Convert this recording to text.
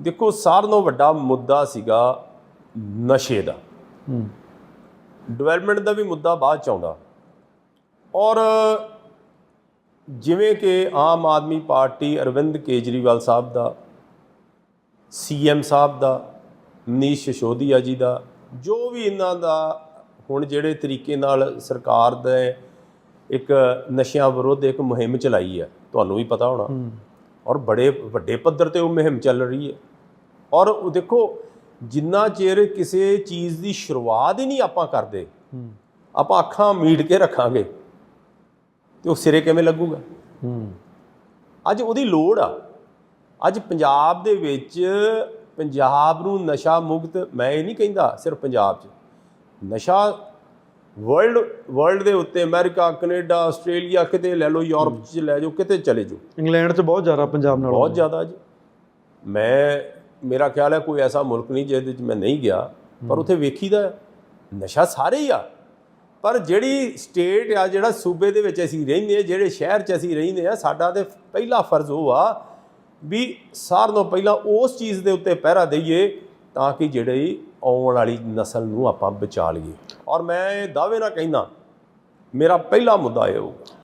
ਦੇਖੋ ਸਾਰਿਆਂ ਨਾਲੋਂ ਵੱਡਾ ਮੁੱਦਾ ਸੀਗਾ ਨਸ਼ੇ ਦਾ। ਹੂੰ। ਡਿਵੈਲਪਮੈਂਟ ਦਾ ਵੀ ਮੁੱਦਾ ਬਾਅਦ ਚ ਆਉਂਦਾ। ਔਰ ਜਿਵੇਂ ਕਿ ਆਮ ਆਦਮੀ ਪਾਰਟੀ ਅਰਵਿੰਦ ਕੇਜਰੀਵਾਲ ਸਾਹਿਬ ਦਾ ਸੀਐਮ ਸਾਹਿਬ ਦਾ ਮਨੀਸ਼ ਸਿਸੋਦੀਆ ਜੀ ਦਾ ਜੋ ਵੀ ਇਹਨਾਂ ਦਾ ਹੁਣ ਜਿਹੜੇ ਤਰੀਕੇ ਨਾਲ ਸਰਕਾਰ ਦੇ ਇੱਕ ਨਸ਼ਿਆਂ ਵਿਰੁੱਧ ਇੱਕ ਮੁਹਿੰਮ ਚਲਾਈ ਹੈ ਤੁਹਾਨੂੰ ਵੀ ਪਤਾ ਹੋਣਾ। ਔਰ ਬੜੇ ਵੱਡੇ ਪੱਧਰ ਤੇ ਉਹ ਮੁਹਿੰਮ ਚੱਲ ਰਹੀ ਹੈ। ਔਰ ਉਹ ਦੇਖੋ ਜਿੰਨਾ ਚਿਰ ਕਿਸੇ ਚੀਜ਼ ਦੀ ਸ਼ੁਰੂਆਤ ਹੀ ਨਹੀਂ ਆਪਾਂ ਕਰਦੇ ਹੂੰ। ਆਪਾਂ ਅੱਖਾਂ ਮੀਟ ਕੇ ਰੱਖਾਂਗੇ। ਤੇ ਉਹ ਸਿਰੇ ਕਿਵੇਂ ਲੱਗੂਗਾ? ਅੱਜ ਉਹਦੀ ਲੋੜ ਆ। ਅੱਜ ਪੰਜਾਬ ਦੇ ਵਿੱਚ ਪੰਜਾਬ ਨੂੰ ਨਸ਼ਾ ਮੁਕਤ ਮੈਂ ਇਹ ਨਹੀਂ ਕਹਿੰਦਾ ਸਿਰਫ ਪੰਜਾਬ 'ਚ। ਨਸ਼ਾ ਵਰਲਡ ਵਰਲਡ ਦੇ ਉੱਤੇ ਅਮਰੀਕਾ ਕੈਨੇਡਾ ਆਸਟ੍ਰੇਲੀਆ ਕਿਤੇ ਲੈ ਲਓ ਯੂਰਪ 'ਚ ਲੈ ਜਾਓ ਕਿਤੇ ਚਲੇ ਜਾਓ। ਇੰਗਲੈਂਡ 'ਚ ਬਹੁਤ ਜ਼ਿਆਦਾ ਪੰਜਾਬ ਨਾਲੋਂ ਬਹੁਤ ਜ਼ਿਆਦਾ ਜੀ। ਮੈਂ ਮੇਰਾ ਖਿਆਲ ਹੈ ਕੋਈ ਐਸਾ ਮੁਲਕ ਨਹੀਂ ਜਿਹਦੇ ਵਿੱਚ ਮੈਂ ਨਹੀਂ ਗਿਆ ਪਰ ਉੱਥੇ ਵੇਖੀਦਾ। ਨਸ਼ਾ ਸਾਰੇ ਹੀ ਆ। ਪਰ ਜਿਹੜੀ ਸਟੇਟ ਆ ਜਿਹੜਾ ਸੂਬੇ ਦੇ ਵਿੱਚ ਅਸੀਂ ਰਹਿੰਦੇ ਆ ਜਿਹੜੇ ਸ਼ਹਿਰ 'ਚ ਅਸੀਂ ਰਹਿੰਦੇ ਆ ਸਾਡਾ ਤੇ ਪਹਿਲਾ ਫਰਜ਼ ਉਹ ਆ ਵੀ ਸਾਰਿਆਂ ਨਾਲੋਂ ਪਹਿਲਾਂ ਉਸ ਚੀਜ਼ ਦੇ ਉੱਤੇ ਪਹਿਰਾ ਦਈਏ ਤਾਂ ਕਿ ਜਿਹੜੀ ਆਉਣ ਵਾਲੀ ਨਸਲ ਨੂੰ ਆਪਾਂ ਬਚਾ ਲਈਏ। ਔਰ ਮੈਂ ਇਹ ਦਾਅਵੇ ਨਾਲ ਕਹਿੰਦਾ, ਮੇਰਾ ਪਹਿਲਾ ਮੁੱਦਾ ਇਹ ਹੋਊਗਾ।